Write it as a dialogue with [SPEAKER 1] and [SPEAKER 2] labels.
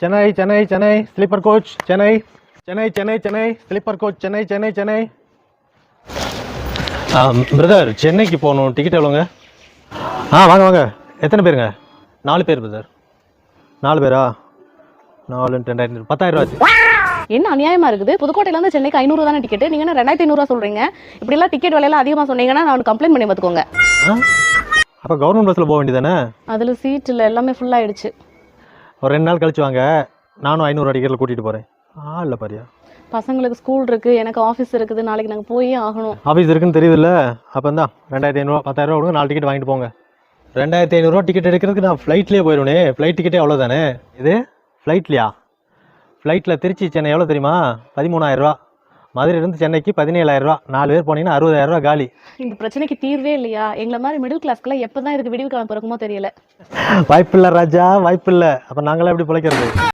[SPEAKER 1] Chennai Chennai Chennai sleeper coach Chennai Chennai Chennai Chennai sleeper coach Chennai Chennai Chennai brother சென்னைக்கு போகணும். Ticket எவ்வளோங்க ஆ வாங்க வாங்க. எத்தனை பேருங்க? நாலு பேர் பிரதர் நாலு பேரா? நாலு ரெண்டாயிரத்தி பத்தாயிரம் ரூபா
[SPEAKER 2] என்ன அநியாயமா இருக்குது? புதுக்கோட்டையில இருந்து சென்னைக்கு ஐநூறு தானே டிக்கெட் நீங்க என்ன ரெண்டாயிரத்தி ஐநூறுவா சொல்றீங்க? இப்படி எல்லாம் டிக்கெட் விலையெல்லாம் அதிகமா சொன்னீங்கன்னா நான் கம்ப்ளைண்ட் பண்ணி பார்த்துக்கோங்க.
[SPEAKER 1] ஆ? அப்போ கவர்மெண்ட் பஸ்ஸில் போக வேண்டியதானே
[SPEAKER 2] அதுல சீட் இல்ல எல்லாமே ஃபுல் ஆயிடுச்சு.
[SPEAKER 1] ஒரு ரெண்டு நாள் கழிச்சு வாங்க. நானும் ஐநூறு டிக்கெட்டில் கூட்டிகிட்டு போகிறேன் ஆ இல்லை பாரியா?
[SPEAKER 2] பசங்களுக்கு ஸ்கூல் இருக்கு எனக்கு ஆஃபீஸ் இருக்குது நாளைக்கு நாங்க போயே ஆகணும்.
[SPEAKER 1] ஆஃபீஸ் இருக்குன்னு தெரியுதுல்ல? அப்போ தான் ரெண்டாயிரத்தி ஐநூறுவா பத்தாயிரரூவா கொடுங்க நாலு டிக்கெட் வாங்கிட்டு போங்க. ரெண்டாயிரத்தி ஐநூறுரூவா டிக்கெட் எடுக்கிறதுக்கு நான் ஃப்ளைட்லேயே போயிடுவேனே. ஃப்ளைட் டிக்கெட்டே அவ்வளோதானே இது? ஃப்ளைட்லையா ஃப்ளைட்டில் திருச்சி சென்னை எவ்வளோ தெரியுமா? பதிமூணாயிரரூவா மதுரையிலேருந்து சென்னைக்கு பதினேழாயிரரூவா நாலு பேர் போனீங்கன்னா அறுபதாயிரரூவா காலி.
[SPEAKER 2] இந்த பிரச்சனைக்கு தீர்வே இல்லையா? எங்களை மாதிரி மிடில் கிளாஸ்க்குலாம் எப்பதான் இதுக்கு விடிவு காலம் பிறக்குமோ தெரியல.
[SPEAKER 1] வாய்ப்பில்லை ராஜா வாய்ப்பில்லை. அப்போ நாங்களாம் எப்படி பிழைக்கிறது?